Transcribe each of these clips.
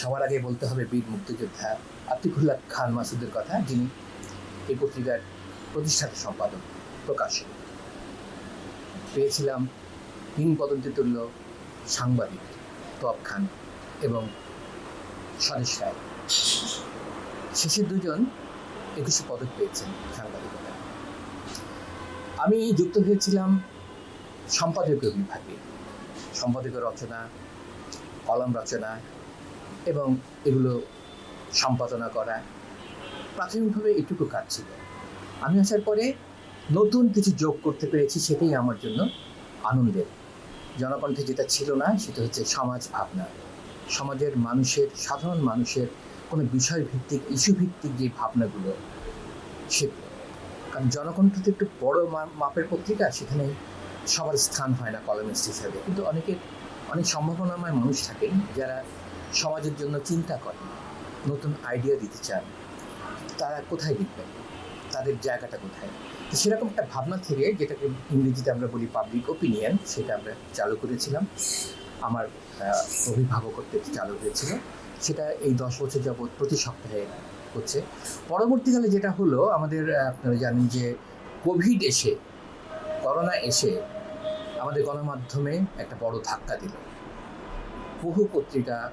সবার আগে বলতে হবে বীর মুক্তিযোদ্ধা আতিকুল্লাহ খান মাসুদের কথা, যিনি এই পত্রিকার প্রতিষ্ঠাতা সম্পাদক, প্রকাশক। পেয়েছিলাম তিন পদন্তি তুল্য সাংবাদিক তোয়াব খান এবং স্বদেশ রায়। শেষের দুজন একুশে পদক পেয়েছেন সাংবাদিকতা। আমি যুক্ত হয়েছিলাম সম্পাদকীয় বিভাগে। সম্পাদকীয় রচনা, কলম রচনা এবং এগুলো সম্পাদনা করা প্রাথমিকভাবে এটুকু কাজ ছিল। আমি আসার পরে নতুন কিছু যোগ করতে পেরেছি সেটাই আমার জন্য আনন্দের। জনকণ্ঠে যেটা ছিল না, সেটা হচ্ছে সমাজ ভাবনা। সমাজের মানুষের, সাধারণ মানুষের কোনো বিষয় ভিত্তিক ইস্যু ভিত্তিক যে ভাবনাগুলো, সে কারণ জনকণ্ঠ তো একটু বড় মাপের পত্রিকা, সেখানে সবার স্থান হয় না কলামিস্ট হিসাবে। কিন্তু অনেকের, অনেক সম্ভাবনাময় মানুষ থাকেন যারা সমাজের জন্য চিন্তা করেন নতুন আইডিয়া দিতে চান তারা কোথায় লিখবেন? তাদের জায়গাটা কোথায়? সেরকম একটা ভাবনা থেকে যেটাকে ইংরেজিতে আমরা বলি পাবলিক ওপিনিয়ন সেটা আমরা চালু করেছিলাম। আমার আহ, অভিভাবকত্বে চালু হয়েছিল। সেটা এই দশ বছর যাবৎ প্রতি সপ্তাহে হচ্ছে। পরবর্তীকালে যেটা হলো আমাদের আপনারা জানেন যে কোভিড এসে করোনা এসে আমাদের গণমাধ্যমে একটা বড় ধাক্কা দিল। বহু পত্রিকা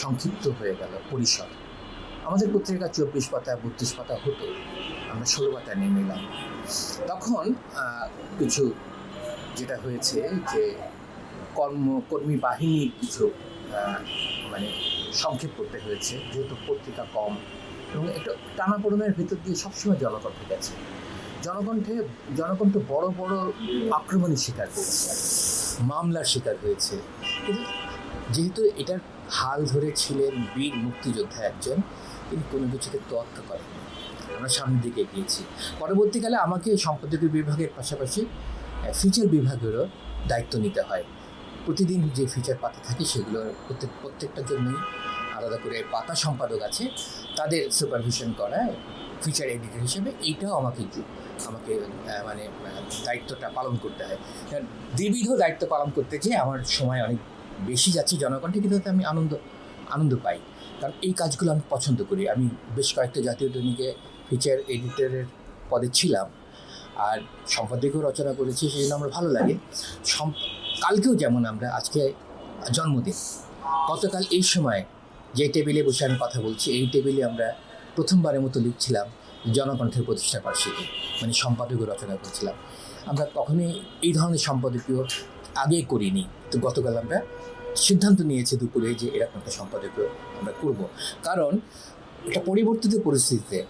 সংক্ষিপ্ত হয়ে গেল পরিসর। আমাদের পত্রিকা চব্বিশ পাতা, বত্রিশ পাতা হতো। আমরা ষোলো পাতা নিয়ে নিলাম। তখন কিছু যেটা হয়েছে যে কর্ম, কর্মী বাহিনীর কিছু মানে সংক্ষেপ করতে হয়েছে, যেহেতু পত্রিকা কম এবং একটা টানাপোড়েনের ভেতর দিয়ে সবসময় জনকণ্ঠ গেছে। জনকণ্ঠে, জনকণ্ঠ বড় বড় আক্রমণের শিকার হয়েছে। মামলার শিকার হয়েছে। কিন্তু যেহেতু এটার হাল ধরে ছিলেন বীর মুক্তিযোদ্ধা একজন। তিনি কোনো কিছুতে তোয়াক্কা করেন আমরা সামনের দিকে এগিয়েছি। পরবর্তীকালে আমাকে সম্পাদকীয় বিভাগের পাশাপাশি ফিচার বিভাগেরও দায়িত্ব নিতে হয়। প্রতিদিন যে ফিচার পাতা থাকে সেগুলো প্রত্যেক প্রত্যেকটার জন্যই আলাদা করে পাতা সম্পাদক আছে। তাদের সুপারভিশন করা ফিচার এডিটর হিসেবে এইটাও আমাকে আমাকে মানে দায়িত্বটা পালন করতে হয়। দ্বিবিধ দায়িত্ব পালন করতে যেয়ে আমার সময় অনেক বেশি যাচ্ছি জনকণ্ঠে, কিন্তু তাতে আমি আনন্দ আনন্দ পাই। কারণ এই কাজগুলো আমি পছন্দ করি। আমি বেশ কয়েকটা জাতীয় দৈনিকে ফিচার এডিটরের পদে ছিলাম। আর সম্পাদকীয় রচনা করেছি, সেই জন্য আমার ভালো লাগে। কালকেও যেমন আমরা আজকে জন্মদিন। গতকাল এই সময় যে টেবিলে বসে আমি কথা বলছি, এই টেবিলে আমরা প্রথমবারের মতো লিখছিলাম জনকণ্ঠের প্রতিষ্ঠা বার্ষিকী। মানে সম্পাদকীয় রচনা করেছিলাম। আমরা কখনোই এই ধরনের সম্পাদকীয় আগে করিনি। তো গতকাল আমরা সিদ্ধান্ত নিয়েছি দুপুরে যে এরকম একটা সম্পাদকীয় আমরা করব। কারণ একটা পরিবর্তিত পরিস্থিতিতে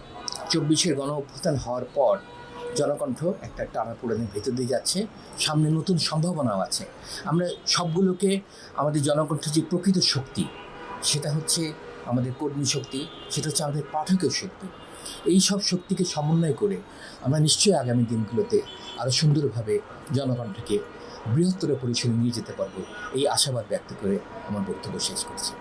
চব্বিশের গণ অভ্যুত্থান হওয়ার পর জনকণ্ঠ একটা টানা টানাপোড়েনের ভেতর দিয়ে যাচ্ছে, সামনে নতুন সম্ভাবনাও আছে। আমরা সবগুলোকে, আমাদের জনকণ্ঠ যে প্রকৃত শক্তি, সেটা হচ্ছে আমাদের কর্মী শক্তি, সেটা হচ্ছে আমাদের পাঠকের শক্তি। এই সব শক্তিকে সমন্বয় করে আমরা নিশ্চয়ই আগামী দিনগুলোতে আরও সুন্দরভাবে জনকণ্ঠকে বৃহত্তর পরিসরে নিয়ে যেতে পারব। এই আশাবাদ ব্যক্ত করে আমার বক্তব্য শেষ করছি।